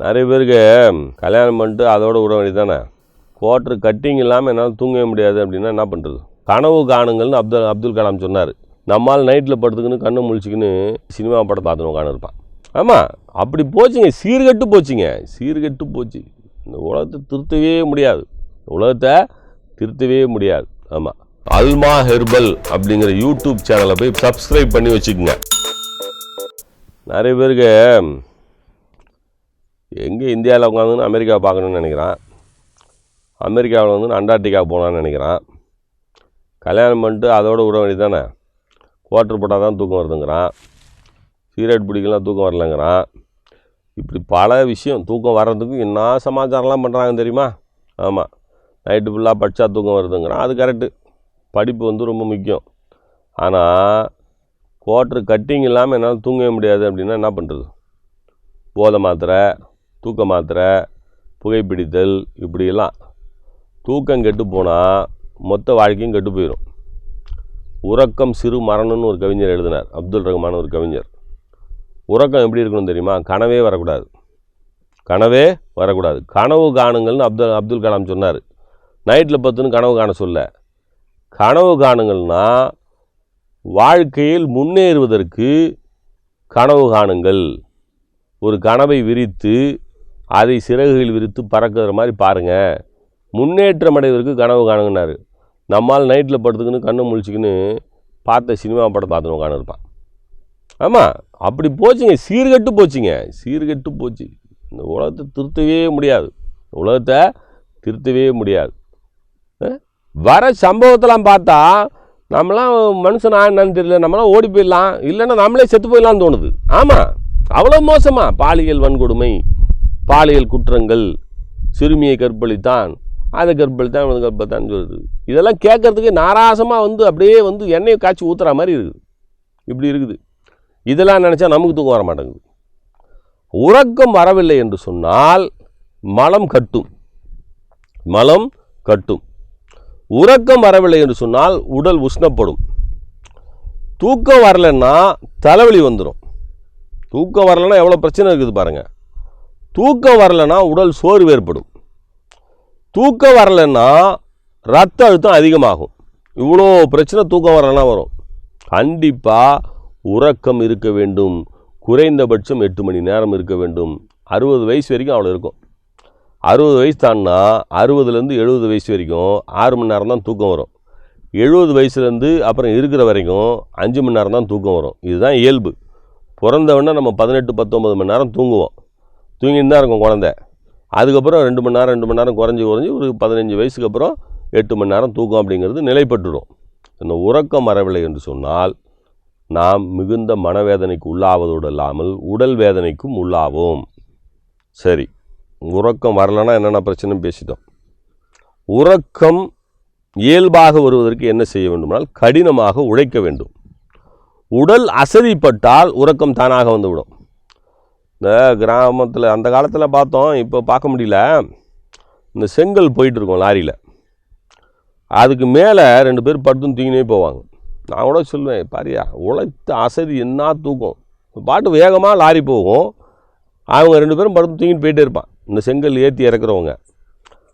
நிறைய பேருக்கு கல்யாணம் பண்ணிட்டு அதோட விட வேண்டியதானே கோட்ரு கட்டிங் இல்லாமல் என்னால் தூங்கவே முடியாது அப்படின்னா என்ன பண்ணுறது கனவு காணுங்கள்னு அப்துல் அப்துல் கலாம் சொன்னார். நம்மால் நைட்டில் படுத்துக்கின்னு கண்ணை முழிச்சிக்கின்னு சினிமா படம் பார்த்துன்னு உட்காந்துருப்பான் ஆமாம் அப்படி போச்சுங்க. சீர்கெட்டு போச்சுங்க. சீர்கட்டு போச்சு. இந்த உலகத்தை திருத்தவே முடியாது. உலகத்தை திருத்தவே முடியாது. ஆமாம் அல்மா ஹெர்பல் அப்படிங்கிற யூடியூப் சேனலை போய் சப்ஸ்கிரைப் பண்ணி வச்சுக்கோங்க. நிறைய பேருக்கு எங்கே இந்தியாவில் உட்காந்துன்னு அமெரிக்கா பார்க்கணுன்னு நினைக்கிறான். அமெரிக்காவில் வந்து அண்டார்டிகா போகலான்னு நினைக்கிறான். கல்யாணம் பண்ணிட்டு அதோட விட வேண்டியதானே குவார்ட்ரு போட்டால் தான் தூக்கம் வருதுங்கிறான். சீரட் பிடிக்கலாம் தூக்கம் வரலங்கிறான். இப்படி பல விஷயம் தூக்கம் வர்றதுக்கு என்ன சமாச்சாரம்லாம் பண்ணுறாங்க தெரியுமா? ஆமாம் நைட்டு ஃபுல்லாக படித்தா தூக்கம் வருதுங்கிறான். அது கரெக்டு படிப்பு வந்து ரொம்ப முக்கியம். ஆனால் குவார்ட்ரு கட்டிங் இல்லாமல் என்னால் தூங்கவே முடியாது அப்படின்னா என்ன பண்ணுறது போதை மாத்திரை தூக்க மாத்திரை புகைப்பிடித்தல் இப்படியெல்லாம். தூக்கம் கெட்டு போனால் மொத்த வாழ்க்கையும் கெட்டு போயிடும் உறக்கம் சிறு மரணம்னு ஒரு கவிஞர் எழுதினார் அப்துல் ரஹ்மான் ஒரு கவிஞர். உறக்கம் எப்படி இருக்கணும் தெரியுமா? கனவே வரக்கூடாது. கனவே வரக்கூடாது. கனவு காணுங்கள்னு அப்துல் அப்துல் கலாம் சொன்னார். நைட்டில் பத்துன்னு கனவு காண சொல்ல. கனவு காணுங்கள்னா வாழ்க்கையில் முன்னேறுவதற்கு கனவு காணுங்கள். ஒரு கனவை விரித்து அதை சிறகுகள் விரித்து பறக்கிற மாதிரி பாருங்கள் முன்னேற்றம் அடைவதற்கு கனவு காணுங்கனாரு நம்மால் நைட்டில் படுத்துக்கின்னு கண்ணை முழிச்சிக்கின்னு பார்த்த சினிமா படம் பார்த்துன்னு உட்காந்துருப்பான் ஆமாம் அப்படி போச்சுங்க. சீர்கட்டு போச்சுங்க. சீர்கட்டு போச்சு. இந்த உலகத்தை திருத்தவே முடியாது. உலகத்தை திருத்தவே முடியாது. வர சம்பவத்தெல்லாம் பார்த்தா நம்மளாம் மனுஷனா என்னன்னு தெரியல. நம்மளாம் ஓடி போயிடலாம். இல்லைன்னா நம்மளே செத்து போயிடலாம்னு தோணுது. ஆமாம் அவ்வளோ மோசமாக பாலியல் வன்கொடுமை. பாலியல் குற்றங்கள் சிறுமியை கற்பழித்தான் அதை கற்பழித்தான் இவனை கற்பழித்தான் சொல்லுது இதெல்லாம் கேட்குறதுக்கு நாராசமாக வந்து அப்படியே வந்து எண்ணெயை காய்ச்சி ஊற்றுற மாதிரி இருக்குது. இப்படி இருக்குது. இதெல்லாம் நினச்சா நமக்கு தூக்கம் வர மாட்டேங்குது. உறக்கம் வரவில்லை என்று சொன்னால் மலம் கட்டும். மலம் கட்டும். உறக்கம் வரவில்லை என்று சொன்னால் உடல் உஷ்ணப்படும். தூக்கம் வரலைன்னா தலைவலி வந்துடும் தூக்கம் வரலைன்னா எவ்வளோ பிரச்சனை இருக்குது பாருங்கள் தூக்கம் வரலைன்னா உடல் சோர்வு ஏற்படும். தூக்கம் வரலைன்னா ரத்த அழுத்தம் அதிகமாகும். இவ்வளோ பிரச்சனை தூக்கம் வரலைன்னா வரும். கண்டிப்பாக உறக்கம் இருக்க வேண்டும். குறைந்தபட்சம் எட்டு மணி நேரம் இருக்க வேண்டும். அறுபது வயசு வரைக்கும் அவ்வளோ இருக்கும். அறுபது வயசு தான்னா அறுபதுலேருந்து எழுபது வயசு வரைக்கும் ஆறு மணி நேரம் தான் தூக்கம் வரும். எழுபது வயசுலேருந்து அப்புறம் இருக்கிற வரைக்கும் அஞ்சு மணி நேரம் தான் தூக்கம் வரும். இதுதான் இயல்பு. பிறந்தவொடனே நம்ம பதினெட்டு பத்தொம்பது மணி நேரம் தூங்குவோம். தூங்கிட்டு தான் இருக்கும் குழந்த. அதுக்கப்புறம் ரெண்டு மணி நேரம் ரெண்டு மணி நேரம் குறைஞ்சி குறைஞ்சி ஒரு பதினஞ்சு வயசுக்கு அப்புறம் எட்டு மணி நேரம் தூக்கம் அப்படிங்கிறது நிலைப்பட்டுடும் இந்த உறக்கம் வரவில்லை என்று சொன்னால் நாம் மிகுந்த மனவேதனைக்கு உள்ளாவதோடு இல்லாமல் உடல் வேதனைக்கும் உள்ளாவோம். சரி உறக்கம் வரலைன்னா என்னென்ன பிரச்சனை பேசிட்டோம். உறக்கம் இயல்பாக வருவதற்கு என்ன செய்ய வேண்டுமானால் கடினமாக உழைக்க வேண்டும். உடல் அசதிப்பட்டால் உறக்கம் தானாக வந்துவிடும். இந்த கிராமத்தில் அந்த காலத்தில் பார்த்தோம் இப்போ பார்க்க முடியல. இந்த செங்கல் போயிட்டுருக்கோம் லாரியில். அதுக்கு மேலே ரெண்டு பேர் படுத்துன்னு தூங்கினே போவாங்க. நான் கூட சொல்லுவேன் பாரியா உழைத்த அசதி என்ன தூக்கம்? பாட்டு வேகமாக லாரி போகும். அவங்க ரெண்டு பேரும் படுத்து தூங்கிட்டு போயிட்டே இருப்பான். இந்த செங்கல் ஏற்றி இறக்குறவங்க.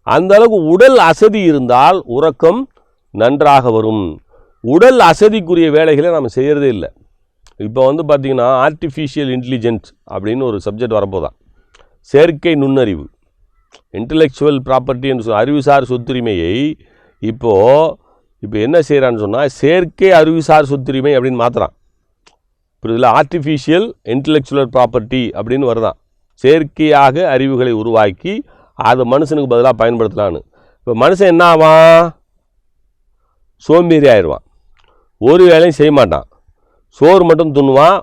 அந்த அளவுக்கு உடல் அசதி இருந்தால் உறக்கம் நன்றாக வரும். உடல் அசதிக்குரிய வேலைகளை நம்ம செய்கிறதே இல்லை. இப்போ வந்து பார்த்திங்கன்னா ஆர்டிஃபிஷியல் இன்டெலிஜென்ஸ் அப்படின்னு ஒரு சப்ஜெக்ட் வரப்போதான். செயற்கை நுண்ணறிவு இன்டலெக்சுவல் ப்ராப்பர்ட்டி என்று சொல் அறிவுசார் சொத்துரிமையை இப்போது இப்போ என்ன செய்கிறான்னு சொன்னால் செயற்கை அறிவுசார் சொத்துரிமை அப்படின்னு மாற்றுறான் இப்போ இதில் ஆர்டிஃபிஷியல் இன்டலெக்சுவல் ப்ராப்பர்ட்டி அப்படின்னு வருதான். செயற்கையாக அறிவுகளை உருவாக்கி அதை மனுஷனுக்கு பதிலாக பயன்படுத்தலான்னு. இப்போ மனுஷன் என்ன ஆவான்? சோம்பேறி ஆயிடுவான். ஒரு வேலையும் செய்ய மாட்டான். சோறு மட்டும் துண்ணுவான்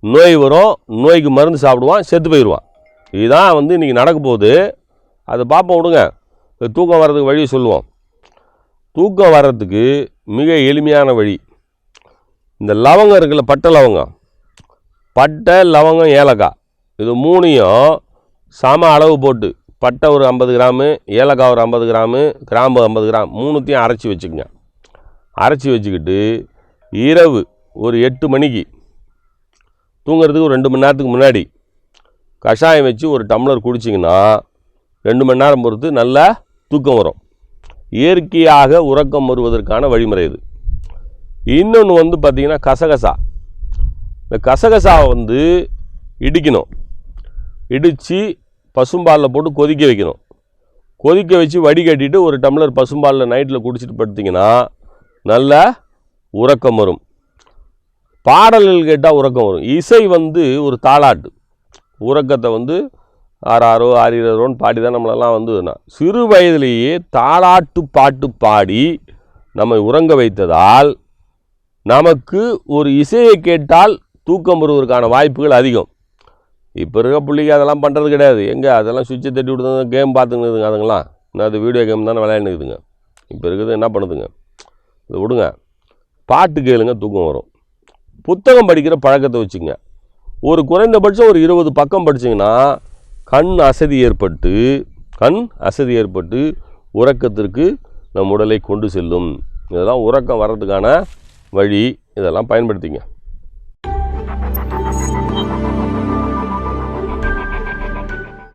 நோய் வரும் நோய்க்கு மருந்து சாப்பிடுவான் செத்து போயிடுவான். இதுதான் வந்து இன்றைக்கி நடக்க போகுது. அதை பார்ப்போம் விடுங்க. தூக்கம் வர்றதுக்கு வழி சொல்லுவோம். தூக்கம் வர்றதுக்கு மிக எளிமையான வழி. இந்த லவங்கம் இருக்குல்ல பட்டை லவங்கம். பட்டை லவங்கம் ஏலக்காய். இது மூணையும் சம அளவு போட்டு பட்டை ஒரு ஐம்பது கிராமு ஏலக்காய் ஒரு ஐம்பது கிராமு கிராம்பு ஐம்பது கிராம் மூணுத்தையும் அரைச்சி வச்சுக்கோங்க. அரைச்சி வச்சுக்கிட்டு இரவு ஒரு எட்டு மணிக்கு. தூங்குறதுக்கு ஒரு ரெண்டு மணி நேரத்துக்கு முன்னாடி கஷாயம் வச்சு ஒரு டம்ளர் குடிச்சிங்கன்னா ரெண்டு மணி நேரம் பொறுத்து நல்லா தூக்கம் வரும். இயற்கையாக உறக்கம் வருவதற்கான வழிமுறை இது. இன்னொன்று வந்து பார்த்திங்கன்னா கசகசா. இந்த கசகசாவை வந்து இடிக்கணும். இடித்து பசும்பாலில் போட்டு கொதிக்க வைக்கணும். கொதிக்க வச்சு வடிகட்டிட்டு ஒரு டம்ளர் பசும்பாலில் நைட்டில் குடிச்சிட்டு படுத்திங்கன்னா நல்ல உறக்கம் வரும். பாடல்கள் கேட்டால் உறக்கம் வரும். இசை வந்து ஒரு தாளாட்டு. உறக்கத்தை வந்து ஆறாரோ ஆறிரோன்னு பாடி தான் நம்மளெல்லாம் வந்து நான் சிறு வயதிலேயே தாளாட்டு பாட்டு பாடி நம்மை உறங்க வைத்ததால் நமக்கு ஒரு இசையை கேட்டால் தூக்கம் வருவதற்கான வாய்ப்புகள் அதிகம். இப்போ இருக்க பிள்ளைங்க அதெல்லாம் பண்ணுறது கிடையாது. எங்கே? அதெல்லாம் சுவிட்சை தட்டி விடுதுங்க கேம் பார்த்துக்குதுங்க அதுங்களாம் இன்னும் அது வீடியோ கேம் தானே விளையாண்டுக்குதுங்க இப்போ இருக்கிறது என்ன பண்ணுதுங்க? இதை விடுங்க. பாட்டு கேளுங்க தூக்கம் வரும். புத்தகம் படிக்கிற பழக்கத்தை வச்சுங்க. ஒரு குறைந்தபட்சம் ஒரு இருபது பக்கம் படிச்சிங்கன்னா கண் அசதி ஏற்பட்டு கண் அசதி ஏற்பட்டு உறக்கத்திற்கு நம் உடலை கொண்டு செல்லும். இதெல்லாம் உறக்கம் வர்றதுக்கான வழி. இதெல்லாம் பயன்படுத்திங்க.